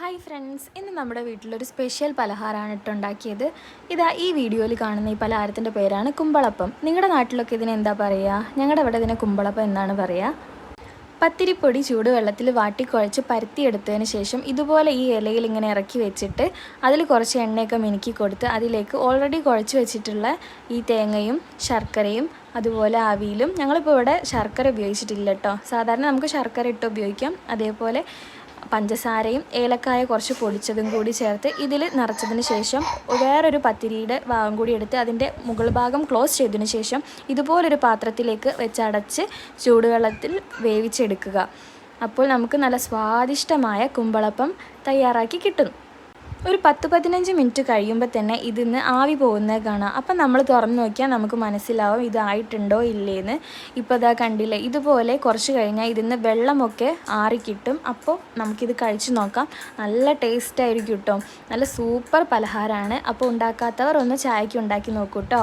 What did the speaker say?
Hi friends ഇന്ന് നമ്മുടെ വീട്ടിലൊരു സ്പെഷ്യൽ പലഹാരമാണ് ഇട്ടുണ്ടാക്കിയത് ഇതാ ഈ വീഡിയോയിൽ കാണുന്ന ഈ പലഹാരത്തിന്റെ പേരാണ് കുമ്പളപ്പം. നിങ്ങളുടെ നാട്ടിലൊക്കെ ഇതിന് എന്താ പറയുക? ഞങ്ങളുടെ ഇവിടെ ഇതിനെ കുമ്പളപ്പം എന്നാണ് പറയുക. പത്തിരിപ്പൊടി ചൂടുവെള്ളത്തിൽ വാട്ടിക്കുഴച്ച് പരത്തിയെടുത്തതിന് ശേഷം ഇതുപോലെ ഈ ഇലയിൽ ഇങ്ങനെ ഇറക്കി വെച്ചിട്ട് അതിൽ കുറച്ച് എണ്ണയൊക്കെ മിനുക്കി കൊടുത്ത് അതിലേക്ക് ഓൾറെഡി കുഴച്ച് വെച്ചിട്ടുള്ള ഈ തേങ്ങയും ശർക്കരയും അതുപോലെ ആവിയിലും ഞങ്ങളിപ്പോൾ ഇവിടെ ശർക്കര ഉപയോഗിച്ചിട്ടില്ല കേട്ടോ. സാധാരണ നമുക്ക് ശർക്കര ഇട്ട് ഉപയോഗിക്കാം. അതേപോലെ പഞ്ചസാരയും ഏലക്കായ കുറച്ച് പൊടിച്ചതും കൂടി ചേർത്ത് ഇതിൽ നിറച്ചതിന് ശേഷം വേറൊരു പത്തിരിയുടെ ഭാഗം കൂടി എടുത്ത് അതിന്റെ മുകൾ ഭാഗം ക്ലോസ് ചെയ്തതിന് ശേഷം ഇതുപോലൊരു പാത്രത്തിലേക്ക് വെച്ചടച്ച് ചൂടുവെള്ളത്തിൽ വേവിച്ചെടുക്കുക. അപ്പോൾ നമുക്ക് നല്ല സ്വാദിഷ്ടമായ കുമ്പളപ്പം തയ്യാറാക്കി കിട്ടും. ഒരു പത്ത് പതിനഞ്ച് മിനിറ്റ് കഴിയുമ്പോൾ തന്നെ ഇതിന്ന് ആവി പോകുന്നത് കാണാം. അപ്പം നമ്മൾ തുറന്ന് നോക്കിയാൽ നമുക്ക് മനസ്സിലാവും ഇതായിട്ടുണ്ടോ ഇല്ലേന്ന്. ഇപ്പോൾ ഇതാ കണ്ടില്ലേ ഇതുപോലെ കുറച്ച് കഴിഞ്ഞാൽ ഇതിന്ന് വെള്ളമൊക്കെ ആറിക്കിട്ടും അപ്പോൾ നമുക്കിത് കഴിച്ച് നോക്കാം. നല്ല ടേസ്റ്റായിരിക്കും കേട്ടോ നല്ല സൂപ്പർ പലഹാരമാണ് അപ്പോൾ ഉണ്ടാക്കാത്തവർ ഒന്ന് ചായക്ക് ഉണ്ടാക്കി നോക്കൂ കേട്ടോ